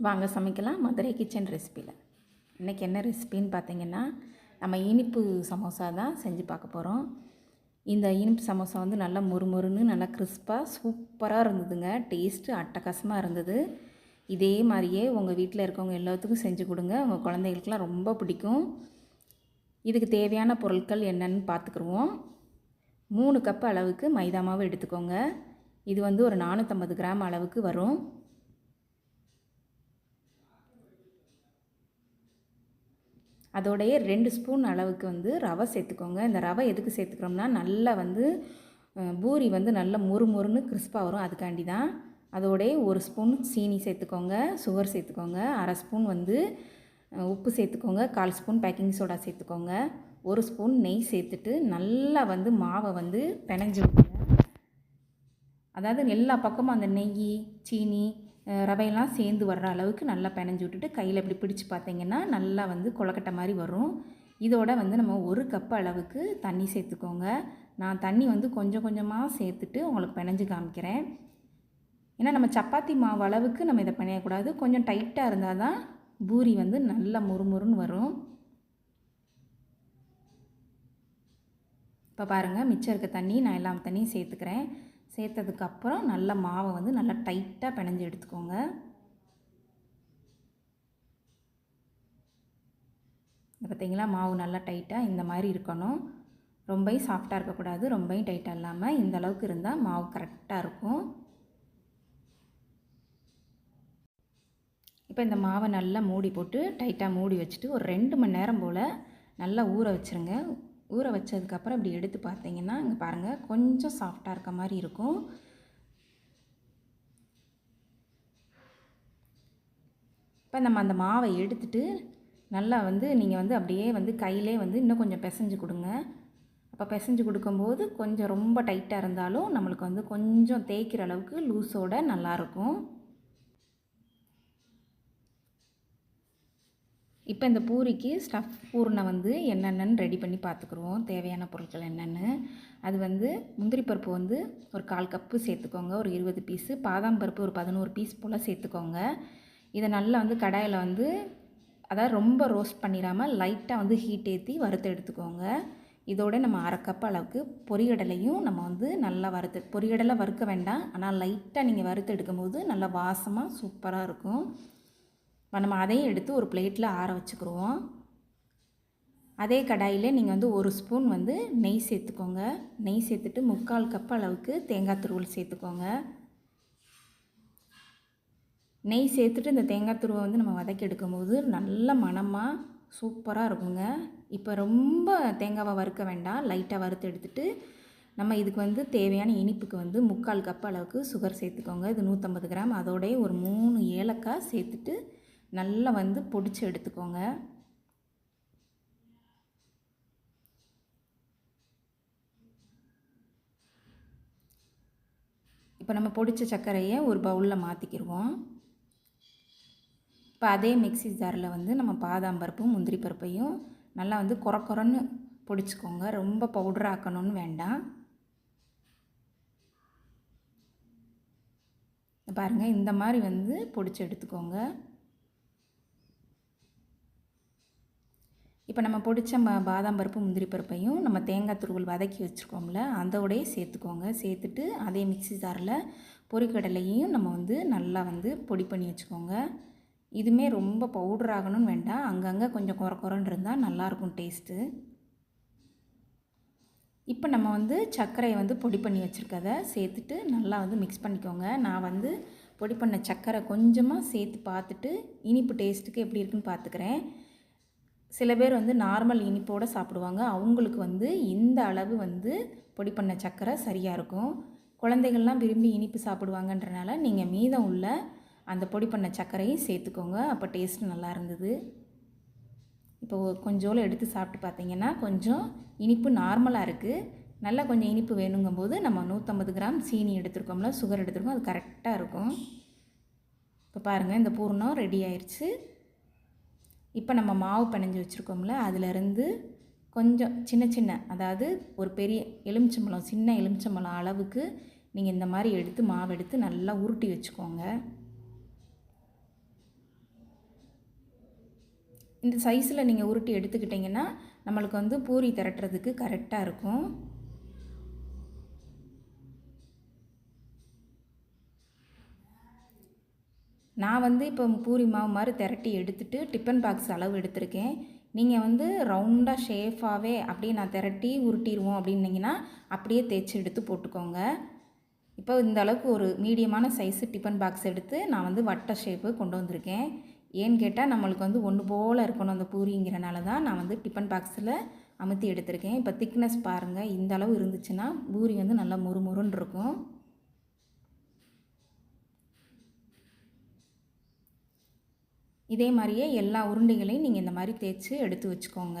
வாங்க சமைக்கலாம். மதுரை கிச்சன் ரெசிப்பியில் இன்றைக்கி என்ன ரெசிபின்னு பார்த்தீங்கன்னா நம்ம இனிப்பு சமோசா தான் செஞ்சு பார்க்க போகிறோம் இந்த இனிப்பு சமோசா வந்து நல்லா முறுமுறுன்னு நல்லா கிறிஸ்பாக சூப்பராக இருந்ததுங்க. டேஸ்ட்டு அட்டகாசமாக இருந்தது. இதே மாதிரியே உங்கள் வீட்டில் இருக்கவங்க எல்லாத்துக்கும் செஞ்சு கொடுங்க. உங்கள் குழந்தைகளுக்கெலாம் ரொம்ப பிடிக்கும். இதுக்கு தேவையான பொருட்கள் என்னென்னு பார்த்துக்குருவோம் மூணு கப் அளவுக்கு மைதா மாவு எடுத்துக்கோங்க. இது வந்து ஒரு நானூற்றம்பது கிராம் அளவுக்கு வரும். அதோடைய ரெண்டு ஸ்பூன் அளவுக்கு வந்து ரவை சேர்த்துக்கோங்க. இந்த ரவை எதுக்கு சேர்த்துக்கிறோம்னா நல்லா வந்து பூரி வந்து நல்லா மொறு மொறுன்னு கிறிஸ்பாக வரும். அதுக்காண்டி தான் அதோடைய ஒரு ஸ்பூன் சீனி சேர்த்துக்கோங்க சுகர் சேர்த்துக்கோங்க அரை ஸ்பூன் வந்து உப்பு சேர்த்துக்கோங்க கால் ஸ்பூன் பேக்கிங் சோடா சேர்த்துக்கோங்க. ஒரு ஸ்பூன் நெய் சேர்த்துட்டு நல்லா வந்து மாவை வந்து பிணைஞ்சு விடுங்க அதாவது எல்லா பக்கமும் அந்த நெய் சீனி ரவையெல்லாம் சேர்ந்து வர்ற அளவுக்கு நல்லா பிணைஞ்சு விட்டுட்டு கையில் இப்படி பிடிச்சி பார்த்தீங்கன்னா நல்லா வந்து கொலக்கட்டை மாதிரி வரும். இதோட வந்து நம்ம ஒரு கப் அளவுக்கு தண்ணி சேர்த்துக்கோங்க. நான் தண்ணி வந்து கொஞ்சம் கொஞ்சமாக சேர்த்துட்டு உங்களுக்கு பிணைஞ்சு காமிக்கிறேன். ஏன்னா நம்ம சப்பாத்தி மாவு அளவுக்கு நம்ம இதை பிணையக்கூடாது கொஞ்சம் டைட்டாக இருந்தால் தான் பூரி வந்து நல்லா முறுமுறுன்னு வரும். இப்போ பாருங்கள் மிச்சம் இருக்க தண்ணி நான் எல்லா தண்ணியும் சேர்த்துக்கிறேன். சேர்த்ததுக்கப்புறம் நல்ல மாவை வந்து நல்லா டைட்டாக பிணைஞ்சு எடுத்துக்கோங்க. பார்த்தீங்களா மாவு நல்லா டைட்டாக இந்த மாதிரி இருக்கணும். ரொம்பவும் சாஃப்டாக இருக்கக்கூடாது ரொம்பவும் டைட்டாக இல்லாமல் இந்த அளவுக்கு இருந்தால் மாவு கரெக்டாக இருக்கும். இப்போ இந்த மாவை நல்லா மூடி போட்டு டைட்டாக மூடி வச்சுட்டு ஒரு ரெண்டு மணி நேரம் போல் நல்லா ஊற வச்சுருங்க. ஊற வச்சதுக்கப்புறம் இப்படி எடுத்து பார்த்தீங்கன்னா இங்கே பாருங்கள் கொஞ்சம் சாஃப்டாக இருக்க மாதிரி இருக்கும். இப்போ நம்ம அந்த மாவை எடுத்துட்டு நல்லா வந்து நீங்கள் வந்து அப்படியே வந்து கையிலே வந்து இன்னும் கொஞ்சம் பிசைஞ்சு கொடுங்க. அப்போ பிசைஞ்சு கொடுக்கும்போது கொஞ்சம் ரொம்ப டைட்டாக இருந்தாலும் நம்மளுக்கு வந்து கொஞ்சம் தேய்க்கிற அளவுக்கு லூஸோட நல்லாயிருக்கும் இப்போ இந்த பூரிக்கு ஸ்டஃப் பூர்ணை வந்து என்னென்னு ரெடி பண்ணி பார்த்துக்குருவோம் தேவையான பொருட்கள் என்னென்னு. அது வந்து முந்திரி பருப்பு வந்து ஒரு கால் கப்பு சேர்த்துக்கோங்க. ஒரு இருபது பீஸு பாதாம் பருப்பு ஒரு பதினோரு பீஸ் போல் சேர்த்துக்கோங்க. இதை நல்லா வந்து கடாயில் வந்து அதாவது ரொம்ப ரோஸ்ட் பண்ணிடாமல் லைட்டாக வந்து ஹீட் ஏற்றி வறுத்து எடுத்துக்கோங்க. இதோட நம்ம அரை கப் அளவுக்கு பொரியடலையும் நம்ம வந்து நல்லா வறுத்து பொரியடலை வறுக்க வேண்டாம். ஆனால் லைட்டாக நீங்கள் வறுத்து எடுக்கும்போது நல்லா வாசமாக சூப்பராக இருக்கும். நம்ம அதையும் எடுத்து ஒரு பிளேட்டில் ஆற வச்சுக்கிருவோம். அதே கடாயில் நீங்கள் வந்து ஒரு ஸ்பூன் வந்து நெய் சேர்த்துக்கோங்க. நெய் சேர்த்துட்டு முக்கால் கப் அளவுக்கு தேங்காய் துருவல் சேர்த்துக்கோங்க. நெய் சேர்த்துட்டு இந்த தேங்காய் துருவை வந்து நம்ம வதக்கி எடுக்கும்போது நல்ல மணமாக சூப்பராக இருக்குங்க. இப்போ ரொம்ப தேங்காவை வறுக்க வேண்டாம். லைட்டாக வறுத்து எடுத்துட்டு நம்ம இதுக்கு வந்து தேவையான இனிப்புக்கு வந்து முக்கால் கப் அளவுக்கு சுகர் சேர்த்துக்கோங்க. இது நூற்றம்பது கிராம். அதோடய ஒரு மூணு ஏலக்காய் சேர்த்துட்டு நல்லா வந்து பொடிச்சு எடுத்துக்கோங்க. இப்போ நம்ம பொடித்த சர்க்கரையை ஒரு பவுலில் மாற்றிக்கிடுவோம் இப்போ அதே மிக்ஸி ஜாரில் வந்து நம்ம பாதாம் பருப்பும் முந்திரி பருப்பையும் நல்லா வந்து குறை குறைன்னு பொடிச்சுக்கோங்க. ரொம்ப பவுடர் ஆக்கணும்னு வேண்டாம். பாருங்கள் இந்த மாதிரி வந்து பொடிச்சு எடுத்துக்கோங்க. இப்போ நம்ம பொடிச்ச ம பாதாம் பருப்பு முந்திரி பருப்பையும் நம்ம தேங்காய் துருவல் வதக்கி வச்சுருக்கோம்ல அதோடய சேர்த்துக்கோங்க. சேர்த்துட்டு அதே மிக்ஸி ஜாரில் பொறிக்கடலையும் நம்ம வந்து நல்லா வந்து பொடி பண்ணி வச்சுக்கோங்க. இதுவுமே ரொம்ப பவுடர் ஆகணும்னு வேண்டாம். அங்கங்கே கொஞ்சம் குறை குறைன்னு இருந்தால் நல்லாயிருக்கும் டேஸ்ட்டு இப்போ நம்ம வந்து சர்க்கரையை வந்து பொடி பண்ணி வச்சுருக்கத சேர்த்துட்டு நல்லா வந்து மிக்ஸ் பண்ணிக்கோங்க. நான் வந்து பொடி பண்ண சர்க்கரை கொஞ்சமாக சேர்த்து பார்த்துட்டு இனிப்பு டேஸ்ட்டுக்கு எப்படி இருக்குன்னு பார்த்துக்கிறேன். சில பேர் வந்து நார்மல் இனிப்போடு சாப்பிடுவாங்க. அவங்களுக்கு வந்து இந்த அளவு வந்து பொடி பண்ண சர்க்கரை சரியாக இருக்கும். குழந்தைகள்லாம் விரும்பி இனிப்பு சாப்பிடுவாங்கன்றனால நீங்கள் மீதம் உள்ள அந்த பொடி பண்ண சர்க்கரையும் சேர்த்துக்கோங்க. அப்போ டேஸ்ட் நல்லா இருந்தது. இப்போ கொஞ்சோல எடுத்து சாப்பிட்டு பார்த்தீங்கன்னா கொஞ்சம் இனிப்பு நார்மலாக இருக்குது நல்லா கொஞ்சம் இனிப்பு வேணுங்கும்போது நம்ம நூற்றம்பது கிராம் சீனி எடுத்துருக்கோம்ல சுகர் எடுத்துருக்கோம் அது கரெக்டாக இருக்கும். இப்போ பாருங்கள் இந்த பூர்ணம் ரெடி ஆயிடுச்சு இப்போ நம்ம மாவு பிணைஞ்சு வச்சுருக்கோம்ல அதிலேருந்து கொஞ்சம் சின்ன சின்ன அதாவது ஒரு பெரிய எலுமிச்சம்பழம் சின்ன எலுமிச்சம்பழம் அளவுக்கு நீங்கள் இந்த மாதிரி எடுத்து மாவு எடுத்து நல்லா உருட்டி வச்சுக்கோங்க. இந்த சைஸில் நீங்கள் உருட்டி எடுத்துக்கிட்டிங்கன்னா நம்மளுக்கு வந்து பூரி திரட்டுறதுக்கு கரெக்டாக இருக்கும். நான் வந்து இப்போ பூரி மாவு மாதிரி திரட்டி எடுத்துட்டு டிஃபன் பாக்ஸ் அளவு எடுத்திருக்கேன். நீங்கள் வந்து ரவுண்டாக ஷேஃபாகவே அப்படியே நான் திரட்டி உருட்டிடுவோம் அப்படின்னீங்கன்னா அப்படியே தேய்ச்சி எடுத்து போட்டுக்கோங்க. இப்போ இந்த அளவுக்கு ஒரு மீடியமான சைஸு டிஃபன் பாக்ஸ் எடுத்து நான் வந்து வட்ட ஷேப்பு கொண்டு வந்திருக்கேன். ஏன்னு கேட்டால் நம்மளுக்கு வந்து ஒன்று போல் இருக்கணும் அந்த பூரிங்கிறனால தான் நான் வந்து டிஃபன் பாக்ஸில் அமுத்தி எடுத்திருக்கேன். இப்போ திக்னஸ் பாருங்கள் இந்த அளவு இருந்துச்சுன்னா பூரி வந்து நல்லா முறுமுறுன்னு இருக்கும். இதே மாதிரியே எல்லா உருண்டைகளையும் நீங்கள் இந்த மாதிரி தேய்ச்சி எடுத்து வச்சுக்கோங்க.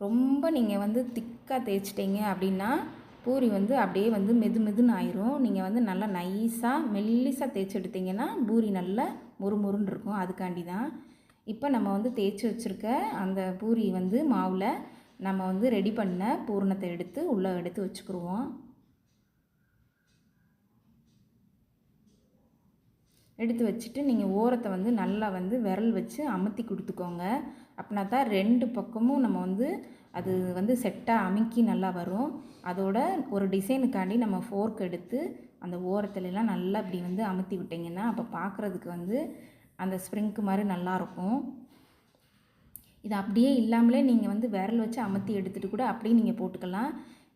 ரொம்ப நீங்கள் வந்து திக்காக தேய்ச்சிட்டிங்க அப்படின்னா பூரி வந்து அப்படியே வந்து மெது மெதுன்னு ஆயிரும். நீங்கள் வந்து நல்லா நைஸாக மெல்லிஸாக தேய்ச்சி எடுத்தீங்கன்னா பூரி நல்லா முறுமுறுன்னு இருக்கும். அதுக்காண்டி தான் இப்போ நம்ம வந்து தேய்ச்சி வச்சுருக்க அந்த பூரி வந்து மாவில் நம்ம வந்து ரெடி பண்ண பூரணத்தை எடுத்து உள்ளே எடுத்து வச்சுக்கிருவோம். எடுத்து வச்சுட்டு நீங்கள் ஓரத்தை வந்து நல்லா வந்து விரல் வச்சு அமுத்தி கொடுத்துக்கோங்க. அப்படின்னா தான் ரெண்டு பக்கமும் நம்ம வந்து அது வந்து செட்டாக அமுக்கி நல்லா வரும். அதோட ஒரு டிசைனுக்காண்டி நம்ம ஃபோர்க் எடுத்து அந்த ஓரத்துலலாம் நல்லா இப்படி வந்து அமுத்தி விட்டிங்கன்னா அப்போ பார்க்குறதுக்கு வந்து அந்த ஸ்ப்ரிங்க்கு மாதிரி நல்லாயிருக்கும் இது அப்படியே இல்லாமலே நீங்கள் வந்து விரல் வச்சு அமுத்தி எடுத்துகிட்டு கூட அப்படியே நீங்கள் போட்டுக்கலாம்.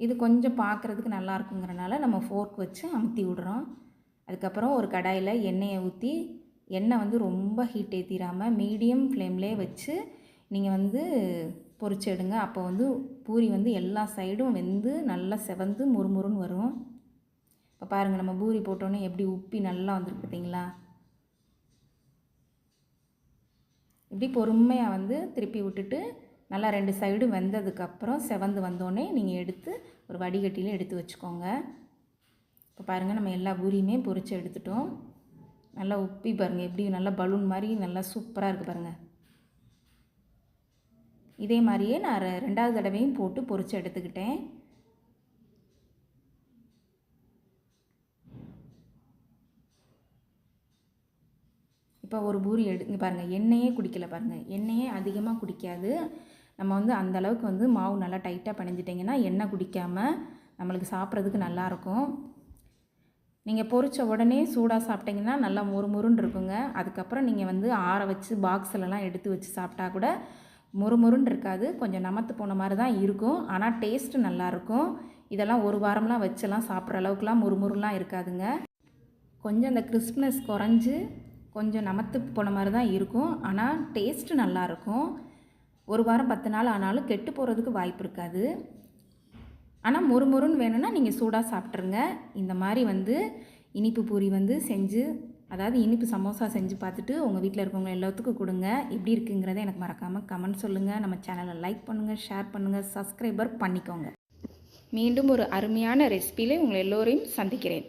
இது கொஞ்சம் பார்க்குறதுக்கு நல்லா இருக்குங்கிறனால நம்ம ஃபோர்க் வச்சு அமுத்தி விடுறோம். அதுக்கப்புறம் ஒரு கடாயில் எண்ணெயை ஊற்றி எண்ணெய் வந்து ரொம்ப ஹீட் ஏற்றிடாமல் மீடியம் ஃப்ளேம்லேயே வச்சு நீங்கள் வந்து பொரிச்சு அப்போ வந்து பூரி வந்து எல்லா சைடும் வெந்து நல்லா செவந்து முறுமுறுன்னு வரும். இப்போ பாருங்கள் நம்ம பூரி போட்டோன்னே எப்படி உப்பி நல்லா வந்துருக்கு பார்த்தீங்களா? இப்படி பொறுமையாக வந்து திருப்பி விட்டுட்டு நல்லா ரெண்டு சைடும் வெந்ததுக்கப்புறம் செவந்து வந்தோடனே நீங்கள் எடுத்து ஒரு வடிகட்டியில் எடுத்து வச்சுக்கோங்க. இப்போ பாருங்கள் நம்ம எல்லா பூரியுமே பொரித்து எடுத்துட்டோம். நல்லா உப்பி பாருங்கள் எப்படி நல்லா பலூன் மாதிரி நல்லா சூப்பராக இருக்குது பாருங்கள் இதே மாதிரியே நான் ரெண்டாவது தடவையும் போட்டு பொரித்து எடுத்துக்கிட்டேன். இப்போ ஒரு பூரி எடுங்க பாருங்கள் எண்ணெயே குடிக்கல பாருங்கள் எண்ணெயே அதிகமாக குடிக்காது. நம்ம வந்து அந்த அளவுக்கு வந்து மாவு நல்லா டைட்டாக பிணைஞ்சிட்டிங்கன்னா எண்ணெய் குடிக்காமல் நம்மளுக்கு சாப்பிட்றதுக்கு நல்லாயிருக்கும் நீங்கள் பொறிச்ச உடனே சூடாக சாப்பிட்டிங்கன்னா நல்லா முறுமுறுன்னு இருக்குங்க. அதுக்கப்புறம் நீங்கள் வந்து ஆற வச்சு பாக்ஸ்லலாம் எடுத்து வச்சு சாப்பிட்டா கூட முறுமுறுன்னு இருக்காது. கொஞ்சம் நமத்து போன மாதிரி தான் இருக்கும். ஆனால் டேஸ்ட்டு நல்லாயிருக்கும் இதெல்லாம் ஒரு வாரம்லாம் வச்செல்லாம் சாப்பிட்ற அளவுக்குலாம் முறுமுறுலாம் இருக்காதுங்க. கொஞ்சம் அந்த கிறிஸ்ப்னஸ் குறைஞ்சி கொஞ்சம் நமத்து போன மாதிரி தான் இருக்கும். ஆனால் டேஸ்ட்டு நல்லாயிருக்கும் ஒரு வாரம் பத்து நாள் ஆனாலும் கெட்டு போகிறதுக்கு வாய்ப்பு இருக்காது. ஆனால் மொறுமொறுன்னு வேணும்னா நீங்கள் சூடாக சாப்பிட்ருங்க இந்த மாதிரி வந்து இனிப்பு பூரி வந்து செஞ்சு அதாவது இனிப்பு சமோசா செஞ்சு பார்த்துட்டு உங்கள் வீட்டில் இருக்கவங்க எல்லாத்துக்கும் கொடுங்க. எப்படி இருக்குங்கிறத எனக்கு மறக்காமல் கமெண்ட் சொல்லுங்கள் நம்ம சேனலை லைக் பண்ணுங்கள் ஷேர் பண்ணுங்கள் சப்ஸ்கிரைபர் பண்ணிக்கோங்க. மீண்டும் ஒரு அருமையான ரெசிபியில் உங்கள் எல்லோரையும் சந்திக்கிறேன்.